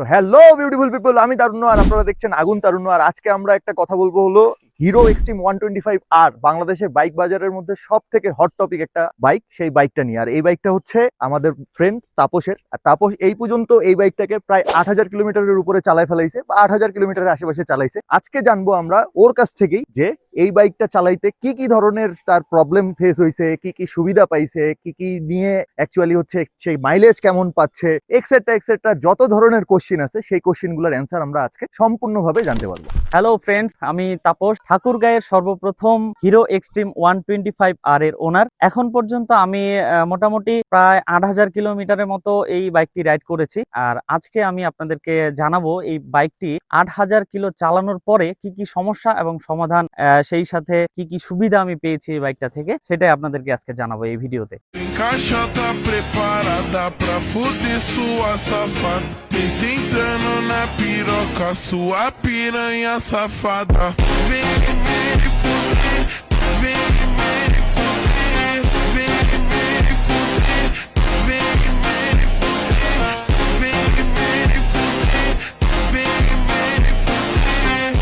তো hello beautiful people আমি তারুণ্য আর আপনারা দেখছেন আগুন তারুণ্য। আর আজকে আমরা একটা কথা বলব হলো Hero Xtreme one twenty five R বাংলাদেশের বাইক বাজারের মধ্যে সব থেকে হট টপিক একটা বাইক সেই বাইকটা নিয়ে। আর এই বাইকটা হচ্ছে আমাদের ফ্রেন্ড তাপসের। আর তাপস এই পর্যন্ত এই বাইকটাকে প্রায় আট হাজার কিলোমিটারের উপরে চালায় ফেলাইছে বা আট হাজার কিলোমিটারের আশেপাশে চালাইছে। আজকে জানব আমরা ওর কাছ থেকেই যে এই বাইকটা চালাইতে কি কি ধরনের তার প্রবলেম ফেস হয়েছে কি কি সুবিধা পাইছে, কি কি নিয়ে অ্যাকচুয়ালি হচ্ছে সেই মাইলেজ কেমন পাচ্ছে এক্সেট্রা এক্সেট্রা যত ধরনের কোশ্চিন আছে সেই কোশ্চিনগুলোর অ্যান্সার আমরা আজকে সম্পূর্ণভাবে জানতে পারব। হ্যালো ফ্রেন্ডস আমি তাপস ঠাকুরগাঁয়ের সর্বপ্রথম Hero Xtreme one twenty five R এর ওনার এখন পর্যন্ত আমি মোটামুটি প্রায় আট হাজার কিলোমিটারের মতো এই বাইকটি রাইড করেছি। আর আজকে আমি আপনাদেরকে জানাব এই বাইকটি আট হাজার কিলো চালানোর পরে কি কি সমস্যা এবং সমাধান আহ, সেই সাথে কি কি সুবিধা আমি পেয়েছি এই বাইকটা থেকে সেটাই আপনাদেরকে আজকে জানাব এই ভিডিওতে। Preparada pra fuder sua safada. Vem sentando na piroca, sua piranha safada. Vem, vem fuder, vem, vem fuder, vem, vem fuder, vem, vem fuder, vem, vem fuder, vem, vem fuder.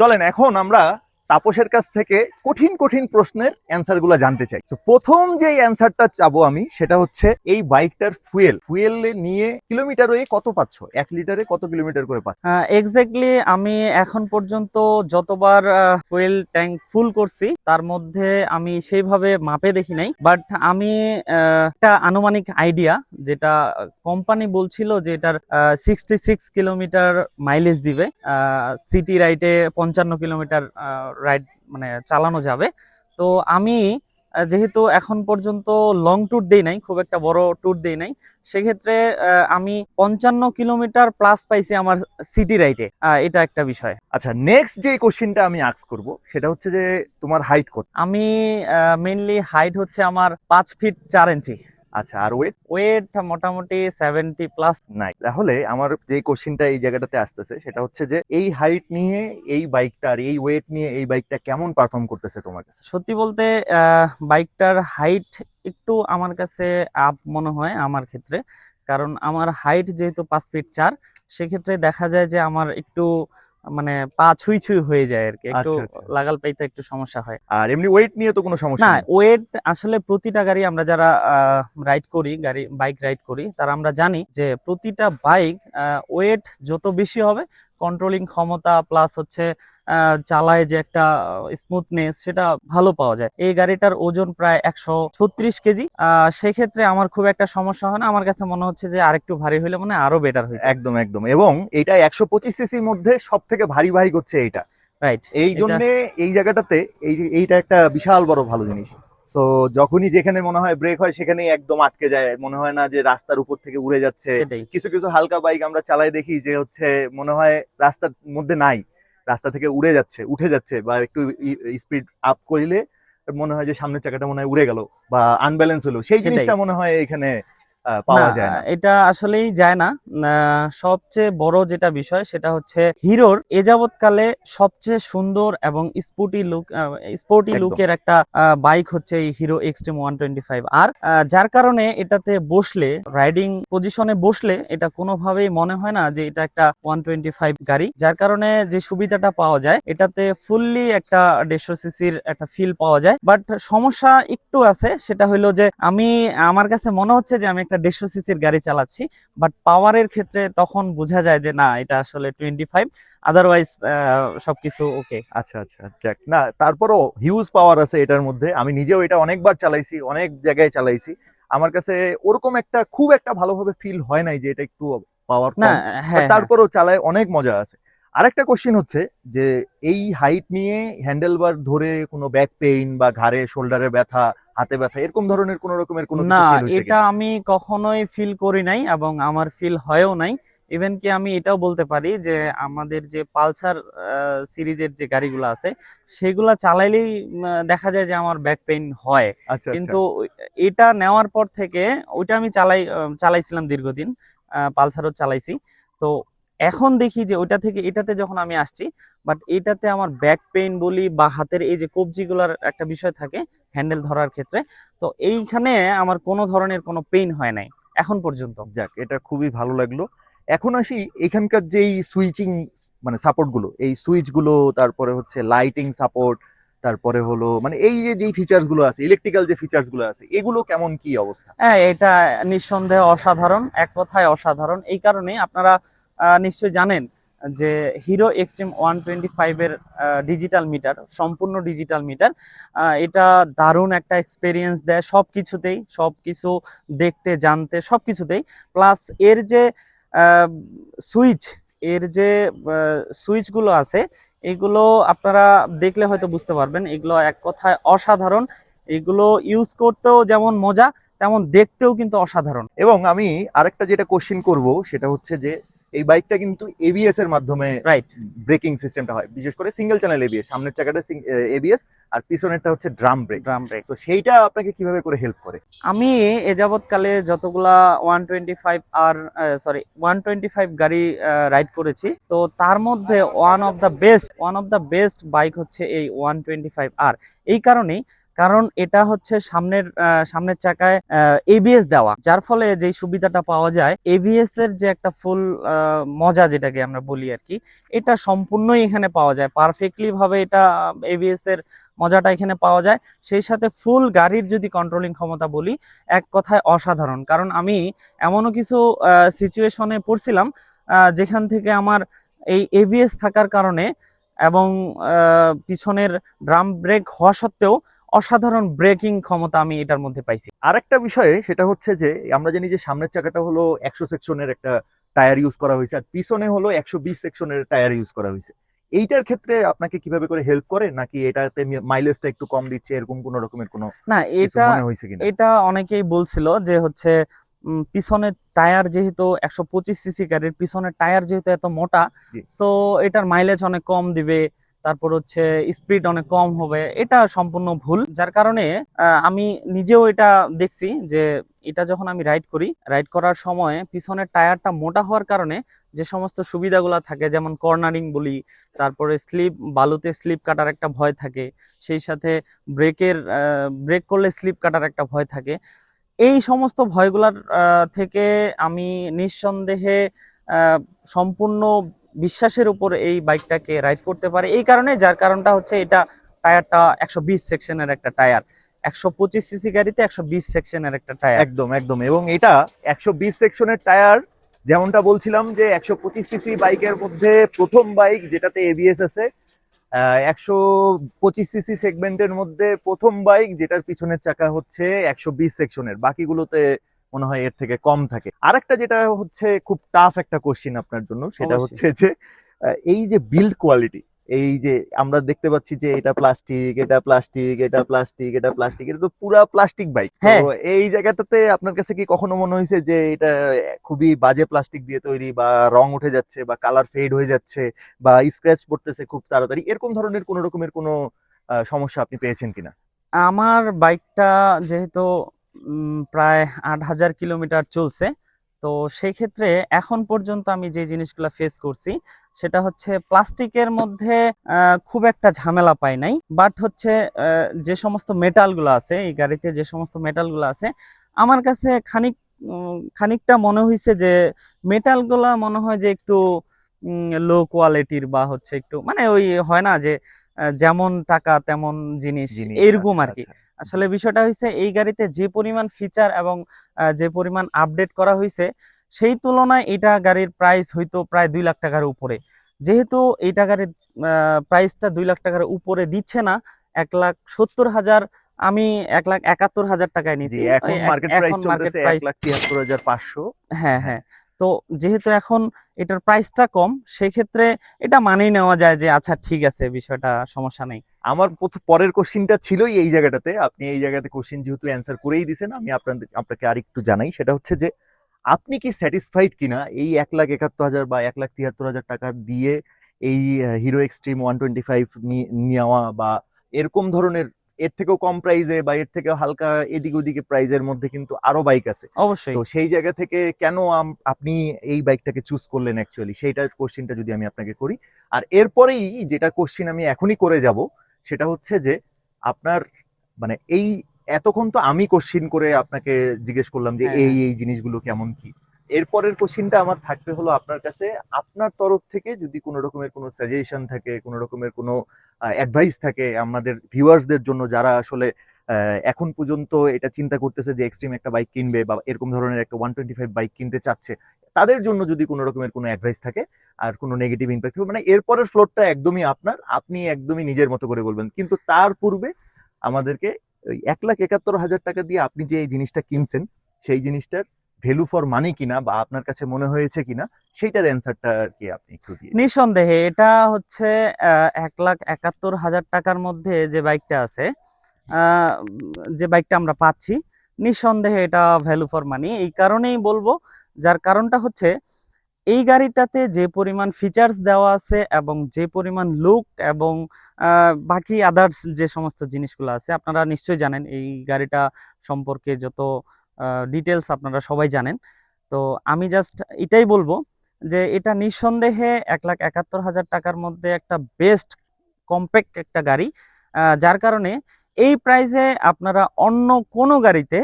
চলেন এখন আমরা তাপসের কাছ থেকে কঠিন কঠিন প্রশ্নের অ্যান্সারগুলা জানতে চাই। তো প্রথম যে অ্যান্সারটা চাবো আমি, সেটা হচ্ছে এই বাইকটার ফুয়েল। ফুয়েল নিয়ে কিলোমিটার ওয়ে কত পাচ্ছ? এক লিটারে কত কিলোমিটার করে পাচ্ছ? এক্স্যাক্টলি আমি এখন পর্যন্ত যতবার ফুয়েল ট্যাঙ্ক ফুল করছি, তার মধ্যে আমি সেইভাবে মাপে দেখি নাই। বাট আমি একটা আনুমানিক আইডিয়া, যেটা কোম্পানি বলছিল যে এটার সিক্সটি সিক্স কিলোমিটার মাইলেজ দিবে। সিটি রাইডে পঞ্চান্ন কিলোমিটার রাইড মানে চালানো যাবে। তো আমি যেহেতু এখন পর্যন্ত লং ট্যুর দেই নাই খুব একটা বড় ট্যুর দেই নাই সেক্ষেত্রে আমি পঞ্চান্ন কিলোমিটার প্লাস পাইছি আমার সিটি রাইটে এটা একটা বিষয়। আচ্ছা নেক্সট যে কোশ্চিনটা আমি আক্স করব সেটা হচ্ছে যে তোমার হাইট কত? আমি মেনলি হাইট হচ্ছে আমার পাঁচ ফিট চার ইঞ্চি আচ্ছা আর ওয়েট ওয়েট মোটামুটি সেভেন্টি প্লাস নাই তাহলে আমার যে কোশ্চিনটা এই জায়গাটাতে আসতেছে সেটা হচ্ছে যে এই হাইট নিয়ে এই বাইকটা আর এই ওয়েট নিয়ে এই বাইকটা কেমন পারফর্ম করতেছে তোমার কাছে? সত্যি বলতে আহ, বাইকটার হাইট একটু আমার কাছে আপ মনে হয় আমার ক্ষেত্রে। কারণ আমার হাইট যেহেতু পাঁচ ফিট চার সেক্ষেত্রে দেখা যায় যে আমার একটু মানে পা ছুঁই ছুঁই হয়ে যায় আর কি একটু আচ্ছা, আচ্ছা। লাগাল পাইতে একটু সমস্যা হয়। আর এমনি ওয়েট নিয়ে তো কোনো সমস্যা না ওয়েট আসলে প্রতিটা গাড়ি আমরা যারা রাইড করি গাড়ি বাইক রাইড করি তারা আমরা জানি যে প্রতিটা বাইক ওয়েট যত বেশি হবে কন্ট্রোলিং ক্ষমতা প্লাস হচ্ছে চালায় যে একটা স্মুথনেস সেটা ভালো পাওয়া যায়। এই গাড়িটার ওজন প্রায় একশো ছত্রিশ কেজি। সেক্ষেত্রে আমার খুব একটা সমস্যা হয় না। আমার কাছে মনে হচ্ছে যে আরেকটু ভারী হলে মানে আরও বেটার হইতো। একদম একদম। এবং এটা একশো পঁচিশ সিসির মধ্যে সব থেকে ভারী ভারী করছে এইটা। রাইট এই জন্য এই জায়গাটাতে এই এইটা একটা বিশাল বড় ভালো জিনিস। তো যখনই যেখানে মনে হয় ব্রেক হয় সেখানেই একদম আটকে যায়। মনে হয় না যে রাস্তার উপর থেকে উড়ে যাচ্ছে। কিছু কিছু হালকা বাইক আমরা চালাই দেখি যে হচ্ছে মনে হয় রাস্তার মধ্যে নাই। রাস্তা থেকে উড়ে যাচ্ছে উঠে যাচ্ছে বা একটু স্পিড আপ করিলে মনে হয় যে সামনের চাকাটা মনে হয় উড়ে গেল বা আনব্যালেন্স হলো সেই। জিনিসটা মনে হয় এখানে পাওয়া যায় না। এটা আসলেই যায় না। সবচেয়ে বড় যেটা বিষয় সেটা হচ্ছে হিরোর এ যাবৎকালে সবচেয়ে সুন্দর এবং স্পোর্টি লুক স্পোর্টি লুকের একটা বাইক হচ্ছে এই Hero Xtreme one twenty five R যার কারণে এটাতে বসলে রাইডিং পজিশনে বসলে এটা কোনোভাবেই মনে হয় না যে এটা একটা ওয়ান টোয়েন্টি ফাইভ গাড়ি। যার কারণে যে সুবিধাটা পাওয়া যায় এটাতে ফুললি একটা দেড়শো সিসির একটা ফিল পাওয়া যায়। বাট সমস্যা একটু আছে সেটা হলো যে আমি আমার কাছে মনে হচ্ছে যে আমি একটা দেড়শো সিসির গাড়ি চালাচ্ছি বাট পাওয়ারের ক্ষেত্রে তখন বোঝা যায় যে না এটা আসলে টোয়েন্টি ফাইভ আদারওয়াইজ সবকিছু ওকে আচ্ছা আচ্ছা যাক। না তারপরও হিউজ পাওয়ার আছে এটার মধ্যে। আমি নিজেও এটা অনেকবার চালাইছি অনেক জায়গায় চালাইছি। আমার কাছে ওরকম একটা খুব একটা ভালোভাবে ফিল হয় নাই যে এটা একটু পাওয়ার না হ্যাঁ হ্যাঁ। তারপরেও চালায় অনেক মজা আছে। আরেকটা কোশ্চেন হচ্ছে যে এই হাইট নিয়ে হ্যান্ডেলবার ধরে কোনো ব্যাক পেইন বা ঘাড়ে শোল্ডারে ব্যথা হাতে ব্যথা এরকম ধরনের কোনো রকমের কোনো না এটা আমি কখনোই ফিল করি নাই এবং আমার ফিল হয়ও নাই। ইভেন কি আমি এটাও বলতে পারি যে আমাদের যে পালসার সিরিজের যে গাড়িগুলো আছে সেগুলা চালাইলেই দেখা যায় যে আমার ব্যাক পেইন হয়। আচ্ছা কিন্তু এটা নেওয়ার পর থেকে ওইটা আমি চালাই চালাইছিলাম দীর্ঘদিন পালসারও চালাইছি। তো এখন দেখি যে ওইটা থেকে এটাতে যখন আমি আসছি বাট এটাতে আমার ব্যাক পেইন বলি বা হাতের এই যে কবজিগুলার একটা বিষয় থাকে হ্যান্ডেল ধরার ক্ষেত্রে তো এইখানে আমার কোনো ধরনের কোনো পেইন হয় নাই এখন পর্যন্ত। যাক এটা খুবই ভালো লাগল। এখন আসি এখানকার যেই সুইচিং মানে সাপোর্টগুলো এই সুইচগুলো তারপরে হচ্ছে লাইটিং সাপোর্ট তারপরে হলো মানে এই যে যেই ফিচার্সগুলো আছে ইলেকট্রিক্যাল যে ফিচার্সগুলো আছে এগুলো কেমন কি অবস্থা? হ্যাঁ এটা নিঃসন্দেহে অসাধারণ এক কথায় অসাধারণ। এই কারণে আপনারা আহ, নিশ্চয়ই জানেন যে হিরো এক্সট্রিম ওয়ান টোয়েন্টি ফাইভের ডিজিটাল মিটার সম্পূর্ণ ডিজিটাল মিটার এটা দারুণ একটা এক্সপেরিয়েন্স দেয় সব কিছুতেই সব কিছু দেখতে জানতে সব কিছুতেই প্লাস এর যে সুইচ এর যে সুইচগুলো আছে এগুলো আপনারা দেখলে হয়তো বুঝতে পারবেন এগুলো এক কথায় অসাধারণ। এগুলো ইউজ করতেও যেমন মজা তেমন দেখতেও কিন্তু অসাধারণ। এবং আমি আরেকটা যেটা কোশ্চেন করব সেটা হচ্ছে যে এই বাইকটা কিন্তু এবিএস এর মাধ্যমে রাইট ব্রেকিং সিস্টেমটা হয়। বিশেষ করে সিঙ্গেল চ্যানেল এবিএস সামনের চাকাটা এবিএস আর পিছনেরটা হচ্ছে ড্রাম ব্রেক ড্রাম ব্রেক তো সেইটা আপনাকে কীভাবে করে হেল্প করে? আমি এ যাবৎকালে যতগুলা one twenty five R sorry one twenty five গাড়ি রাইড করেছি। তো তার মধ্যে one of the best one of the best bike হচ্ছে এই ওয়ান টোয়েন্টি ফাইভ আর এই কারণেই কারণ এটা হচ্ছে সামনের সামনের চাকায় এবিএস দেওয়া। যার ফলে যেই সুবিধাটা পাওয়া যায় এবিএস এর যে একটা ফুল মজা যেটাকে আমরা বলি আর কি, এটা সম্পূর্ণই এখানে পাওয়া যায়। পারফেক্টলি ভাবে এটা এবিএস এর মজাটা এখানে পাওয়া যায়। সেই সাথে ফুল গাড়ির যদি কন্ট্রোলিং ক্ষমতা বলি, এক কথায় অসাধারণ। কারণ আমি এমনও কিছু সিচুয়েশনে পড়ছিলাম যেখান থেকে আমার এই এবিএস থাকার কারণে এবং পিছনের ড্রাম ব্রেক হওয়া সত্ত্বেও অসাধারণ ব্রেকিং ক্ষমতা আমি এটার মধ্যে পাইছি। আরেকটা বিষয়ে সেটা হচ্ছে যে আমরা জানি যে সামনের চাকাটা হলো একশো সেকশনের একটা টায়ার ইউজ করা হয়েছে আর পিছনে হলো একশো বিশ সেকশনের টায়ার ইউজ করা হয়েছে। এইটার ক্ষেত্রে আপনাকে কীভাবে করে হেল্প করে নাকি এটাতে মাইলেজটা একটু কম দিচ্ছে এরকম কোনো রকমের কোনো না এটা এটা অনেকেই বলছিল যে হচ্ছে পিছনের টায়ার যেহেতু একশো পঁচিশ সিসি গাড়ির পিছনের টায়ার যেহেতু এত মোটা। সো এটার মাইলেজ অনেক কম দিবে তারপর হচ্ছে স্পিড অনেক কম হবে, এটা সম্পূর্ণ ভুল। যার কারণে আমি নিজেও এটা দেখছি যে এটা যখন আমি রাইড করি রাইড করার সময় পিছনের টায়ারটা মোটা হওয়ার কারণে যে সমস্ত সুবিধাগুলো থাকে, যেমন কর্নারিং বলি, তারপরে স্লিপ, বালুতে স্লিপ কাটার একটা ভয় থাকে, সেই সাথে ব্রেকের ব্রেক করলে স্লিপ কাটার একটা ভয় থাকে। এই সমস্ত ভয়গুলার থেকে আমি নিঃসন্দেহে সম্পূর্ণ বিশ্বাসের উপর এই বাইকটাকে রাইড করতে পারে। এই কারণে যার কারণটা হচ্ছে এটা টায়ারটা একশো বিশ সেকশনের একটা টায়ার একশো পঁচিশ সিসি গাড়িতে একশো বিশ সেকশনের একটা টায়ার একদম একদম। এবং এটা একশো বিশ সেকশনের টায়ার যেমনটা বলছিলাম যে একশো পঁচিশ সিসি বাইকের মধ্যে প্রথম বাইক যেটাতে এবিএস আছে একশো পঁচিশ সিসি সেগমেন্টের মধ্যে প্রথম বাইক যেটার পিছনের চাকা হচ্ছে একশো বিশ সেকশনের বাকিগুলোতে মনে হয় এর থেকে কম থাকে। আরেকটা যেটা হচ্ছে খুব টাফ একটা কোশ্চিন আপনার জন্য সেটা হচ্ছে যে এই যে বিল্ড কোয়ালিটি এই যে আমরা দেখতে পাচ্ছি যে এটা প্লাস্টিক এটা প্লাস্টিক এটা প্লাস্টিক এটা প্লাস্টিক এটা তো পুরা প্লাস্টিক বাইক হ্যাঁ। তো এই জায়গাটাতে আপনার কাছে কি কখনো মনে হয়েছে যে এটা খুবই বাজে প্লাস্টিক দিয়ে তৈরি বা রং উঠে যাচ্ছে বা কালার ফেড হয়ে যাচ্ছে বা স্ক্র্যাচ পড়তেছে খুব তাড়াতাড়ি? এরকম ধরনের কোনো রকমের কোনো সমস্যা আপনি পেয়েছেন কিনা? আমার বাইকটা যেহেতু প্রায় আট হাজার কিলোমিটার চলছে। তো সেই ক্ষেত্রে এখন পর্যন্ত আমি যে জিনিসগুলো ফেস করছি সেটা হচ্ছে প্লাস্টিকের মধ্যে খুব একটা ঝামেলা পাই নাই। বাট হচ্ছে যে সমস্ত মেটালগুলো আছে এই গাড়িতে যে সমস্ত মেটালগুলো আছে আমার কাছে খানিক খানিকটা মনে হয়েছে যে মেটালগুলা মনে হয় যে একটু লো কোয়ালিটির বা হচ্ছে একটু মানে ওই হয় না যে যেমন টাকা তেমন জিনিস জিনিস, এরকম আচ্ছা, আর কি আচ্ছা। আসলে বিষয়টা হয়েছে এই গাড়িতে যে পরিমাণ ফিচার এবং যে পরিমাণ আপডেট করা হয়েছে সেই তুলনায় এটা গাড়ির প্রাইস হয়তো প্রায় দুই লাখ টাকার উপরে। যেহেতু এইটা গাড়ির প্রাইসটা দুই লাখ টাকার উপরে দিচ্ছে না এক লাখ সত্তর হাজার আমি এক লাখ একাত্তর হাজার টাকায় নিয়েছি এখন মার্কেট প্রাইস হাজার পাঁচশো। হ্যাঁ হ্যাঁ। তো যেহেতু এখন এটার প্রাইসটা কম সেক্ষেত্রে এটা মানেই নেওয়া যায় যে আচ্ছা ঠিক আছে বিষয়টা সমস্যা নেই। আমার পরের কোশ্চিনটা ছিলই এই জায়গাটাতে। আপনি এই জায়গাতে কোশ্চিন যেহেতু অ্যান্সার করেই দিছেন আমি আপনাদের আপনাকে আরেকটু জানাই। সেটা হচ্ছে যে আপনি কি স্যাটিসফাইড কিনা এই এক লাখ একাত্তর হাজার বা এক লাখ তিয়াত্তর হাজার টাকা দিয়ে এই Hero Xtreme one twenty five নেওয়া বা এরকম ধরনের এর থেকেও কম প্রাইজে বা এর থেকেও হালকা এদিক ওদিকে প্রাইজের মধ্যে কিন্তু আরও বাইক আছে। অবশ্যই। তো সেই জায়গা থেকে কেন আপনি এই বাইকটাকে চুজ করলেন অ্যাকচুয়ালি সেইটার কোশ্চিনটা যদি আমি আপনাকে করি। আর এরপরেই যেটা কোশ্চিন আমি এখনই করে যাব সেটা হচ্ছে যে আপনার মানে এই এতক্ষণ তো আমি কোশ্চিন করে আপনাকে জিজ্ঞেস করলাম যে হ্যাঁ, এই হ্যাঁ। এই জিনিসগুলো কেমন কি এরপরের কোশ্চিনটা আমার থাকতে হলো আপনার কাছে আপনার তরফ থেকে যদি কোনো রকমের কোনো সাজেশন থাকে কোনো রকমের কোনো অ্যাডভাইস থাকে আমাদের ভিউয়ার্সদের জন্য যারা আসলে আহ, এখন পর্যন্ত এটা চিন্তা করতেছে যে এক্সট্রিম একটা বাইক কিনবে বা এরকম ধরনের একটা ওয়ান টোয়েন্টি ফাইভ বাইক কিনতে চাচ্ছে তাদের জন্য যদি কোনো রকমের কোনো অ্যাডভাইস থাকে আর কোনো নেগেটিভ ইম্প্যাক্ট মানে এরপরের ফ্লোরটা একদমই আপনার, আপনি একদমই নিজের মতো করে বলবেন। কিন্তু তার পূর্বে আমাদেরকে এক লাখ একাত্তর হাজার টাকা দিয়ে আপনি যে এই জিনিসটা কিনছেন, সেই জিনিসটার ভ্যালু ফর মানি কিনা বা আপনার কাছে মনে হয়েছে কিনা, সেইটার অ্যান্সারটা আর কি আপনি একটু দিয়ে নিঃসন্দেহে এটা হচ্ছে এক লাখ একাত্তর হাজার টাকার মধ্যে যে বাইকটা আছে যে বাইকটা আমরা পাচ্ছি, নিঃসন্দেহে এটা ভ্যালু ফর মানি এই কারণেই বলব যার কারণটা হচ্ছে, এই গাড়িটাতে যে পরিমাণ ফিচার্স দেওয়া আছে এবং যে পরিমাণ লুক এবং বাকি আদার্স যে সমস্ত জিনিসগুলো আছে, আপনারা নিশ্চয়ই জানেন এই গাড়িটা সম্পর্কে যত ডিটেলস আপনারা সবাই জানেন। তো আমি জাস্ট এটাই বলব যে এটা নিঃসন্দেহে এক লাখ একাত্তর হাজার টাকার মধ্যে একটা বেস্ট কম্প্যাক্ট একটা গাড়ি যার কারণে এই প্রাইসে আপনারা অন্য কোনো গাড়িতে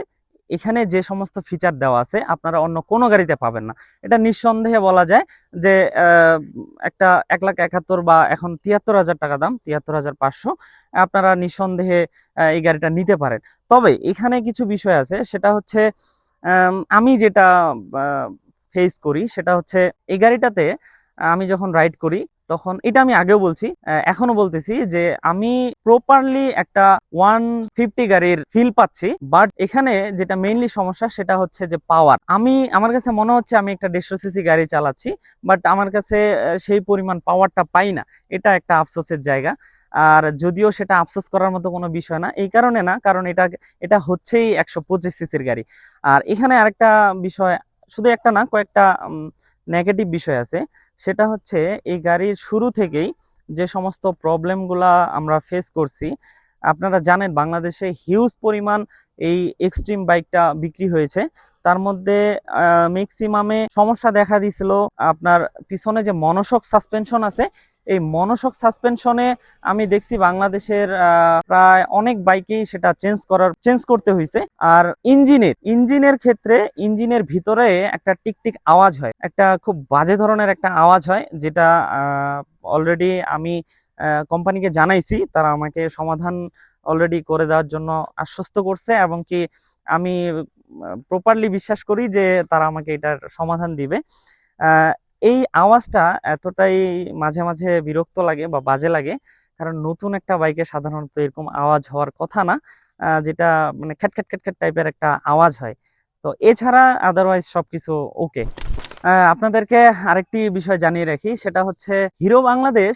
এখানে যে সমস্ত ফিচার দেওয়া আছে, আপনারা অন্য কোনো গাড়িতে পাবেন না। এটা নিঃসন্দেহে বলা যায় যে একটা এক লাখ একাত্তর বা এখন তিয়াত্তর হাজার টাকা দাম, তিয়াত্তর হাজার পাঁচশো, আপনারা নিঃসন্দেহে এই গাড়িটা নিতে পারেন। তবে এখানে কিছু বিষয় আছে, সেটা হচ্ছে, আমি যেটা ফেস করি, সেটা হচ্ছে, এই গাড়িটাতে আমি যখন রাইড করি তখন এটা আমি আগেও বলছি এখনও বলতেছি যে আমি প্রপারলি একটা ওয়ান ফিফটি গাড়ির ফিল পাচ্ছি বাট এখানে যেটা মেইনলি সমস্যা সেটা হচ্ছে যে পাওয়ার আমি, আমার কাছে মনে হচ্ছে আমি একটা দেড়শো সিসি গাড়ি চালাচ্ছি বাট আমার কাছে সেই পরিমাণ পাওয়ারটা পাই না। এটা একটা আফসোসের জায়গা। আর যদিও সেটা আফসোস করার মতো কোনো বিষয় না, এই কারণে না, কারণ এটা এটা হচ্ছেই একশো পঁচিশ সিসির গাড়ি। আর এখানে আরেকটা বিষয়, শুধু একটা না, কয়েকটা নেগেটিভ বিষয় আছে। সেটা হচ্ছে এই গাড়ির শুরু থেকেই যে সমস্ত প্রবলেমগুলা আমরা ফেস করছি, আপনারা জানেন বাংলাদেশে হিউজ পরিমাণ এই এক্সট্রিম বাইকটা বিক্রি হয়েছে। তার মধ্যে ম্যাক্সিমামে সমস্যা দেখা দিয়েছিল আপনার পিছনে যে মনসক সাসপেনশন আছে এই মনোশক সাসপেনশনে আমি দেখছি বাংলাদেশের প্রায় অনেক বাইকেই সেটা চেঞ্জ করার চেঞ্জ করতে হয়েছে আর ইঞ্জিনের ইঞ্জিনের ক্ষেত্রে ইঞ্জিনের ভিতরে একটা টিকটিক আওয়াজ হয়। একটা খুব বাজে ধরনের একটা আওয়াজ হয়, যেটা অলরেডি আমি কোম্পানিকে জানাইছি। তারা আমাকে সমাধান অলরেডি করে দেওয়ার জন্য আশ্বস্ত করছে এবং কি আমি প্রপারলি বিশ্বাস করি যে তারা আমাকে এটার সমাধান দিবে। এই আওয়াজটা এতটাই মাঝে মাঝে বিরক্ত লাগে বা বাজে লাগে, কারণ নতুন একটা বাইকে সাধারণত এরকম আওয়াজ হওয়ার কথা না যেটা মানে খ্যাট খ্যাট খ্যাট খ্যাট টাইপের একটা আওয়াজ হয়। তো এছাড়া আদারওয়াইজ সবকিছু ওকে আপনাদেরকে আরেকটি বিষয় জানিয়ে রাখি, সেটা হচ্ছে হিরো বাংলাদেশ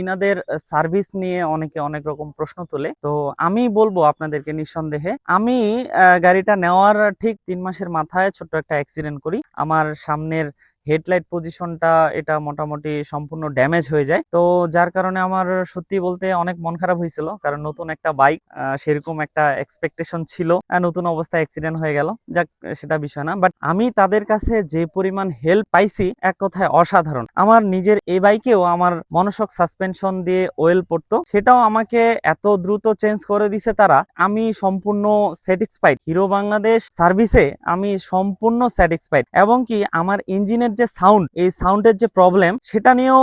ইনাদের সার্ভিস নিয়ে অনেকে অনেক রকম প্রশ্ন তোলে। তো আমি বলব আপনাদেরকে নিঃসন্দেহে, আমি গাড়িটা নেওয়ার ঠিক তিন মাসের মাথায় ছোট্ট একটা অ্যাক্সিডেন্ট করি। আমার সামনের হেডলাইট পজিশনটা এটা মোটামুটি সম্পূর্ণ ড্যামেজ হয়ে যায়। তো যার কারণে আমার সত্যি বলতে অনেক মন খারাপ হয়েছিল, কারণ নতুন একটা বাইক সেরকম একটা এক্সপেকটেশন ছিল নতুন অবস্থায় অ্যাক্সিডেন্ট হয়ে গেল। যাক, সেটা বিষয় না বাট আমি তাদের কাছে যে পরিমাণ হেল্প পাইছি, এক কথায় অসাধারণ। আমার নিজের এই বাইকেও আমার মনসক সাসপেনশন দিয়ে ওয়েল পড়তো। সেটাও আমাকে এত দ্রুত চেঞ্জ করে দিছে তারা, আমি সম্পূর্ণ স্যাটিসফাইড হিরো বাংলাদেশ সার্ভিসে আমি সম্পূর্ণ স্যাটিসফাইড এবং কি, আমার ইঞ্জিনের যে সাউন্ড এই সাউন্ডের যে প্রবলেম সেটা নিয়েও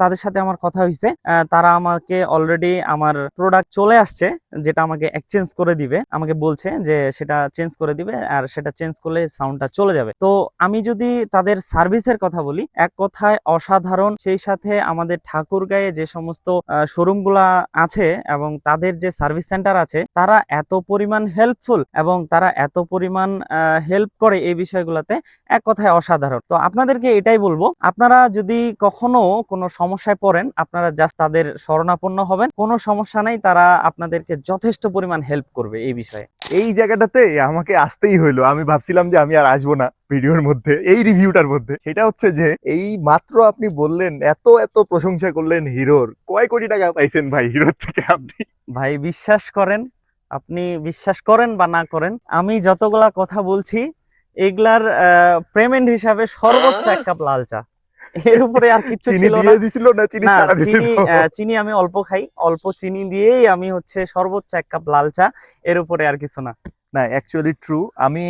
তাদের সাথে আমার কথা হয়েছে। তারা আমাকে অলরেডি আমার প্রোডাক্ট চলে আসছে, যেটা আমাকে এক্সচেঞ্জ করে দিবে। আমাকে বলছে যে সেটা চেঞ্জ করে দিবে আর সেটা চেঞ্জ করলে সাউন্ডটা চলে যাবে। তো আমি যদি তাদের সার্ভিসের কথা বলি, এক কথায় অসাধারণ, সেই সাথে আমাদের ঠাকুরগাঁয়ে যে সমস্ত শোরুমগুলা আছে এবং তাদের যে সার্ভিস সেন্টার আছে, তারা এত পরিমাণ হেল্পফুল এবং তারা এত পরিমাণ হেল্প করে এই বিষয়গুলোতে, এক কথায় অসাধারণ। তো আপনাদেরকে এটাই বলব আপনারা যদি কখনো কোনো সমস্যায় পড়েন আপনারা জাস্ট তাদের শরণাপন্ন হবেন। কোনো সমস্যা নাই তারা আপনাদেরকে যথেষ্ট পরিমাণ হেল্প করবে এই বিষয়ে। এই জায়গাটাতে আমাকে আসতেই হইল। আমি ভাবছিলাম যে আমি আর আসব না ভিডিওর মধ্যে এই রিভিউটার মধ্যে। সেটা হচ্ছে যে এই মাত্র আপনি বললেন এত এত প্রশংসা করলেন হিরোর। কয় কোটি টাকা পাইছেন ভাই হিরোর থেকে আপনি? ভাই বিশ্বাস করেন আপনি বিশ্বাস করেন বা না করেন আমি যতগুলা কথা বলছি এগুলার পেমেন্ট হিসাবে সর্বোচ্চ এক কাপ লাল চা। এর উপরে আর কিছু চিনি ছিল না। দিয়ে দিছিল না? চিনি ছাড়া দিছিল। চিনি চিনি আমি অল্প খাই। অল্প চিনি দিয়েই আমি হচ্ছে সর্বোচ্চ এক কাপ লাল চা। এর উপরে আর কিছু না। না অ্যাকচুয়ালি ট্রু আমি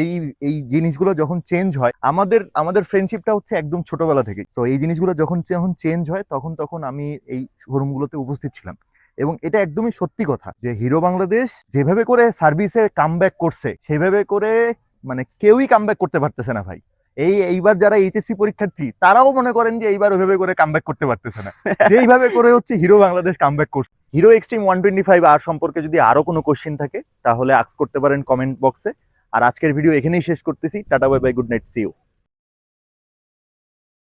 এই এই জিনিসগুলো যখন চেঞ্জ হয় আমাদের আমাদের ফ্রেন্ডশিপটা হচ্ছে একদম ছোটবেলা থেকে সো এই জিনিসগুলো যখন যখন চেঞ্জ হয় তখন তখন আমি এই শোরুমগুলোতে উপস্থিত ছিলাম। এবং এটা একদমই সত্যি কথা যে হিরো বাংলাদেশ যেভাবে করে সার্ভিসে কামব্যাক করছে সেভাবে করে মানে কেউই কামব্যাক করতে পারতেছে না ভাই। এই এইবার যারা এইচএসসি পরীক্ষার্থী তারাও মনে করেন যে এইবার ওইভাবে করে কামব্যাক করতে পারতেছে না। যেইভাবে করে হচ্ছে হিরো বাংলাদেশ কামব্যাক করছে। Hero Xtreme one twenty five R সম্পর্কে যদি আরও কোনো কোশ্চেন থাকে তাহলে আক্স করতে পারেন কমেন্ট বক্সে আর আজকের ভিডিও এখানেই শেষ করতেছি। Tata bye bye good night see you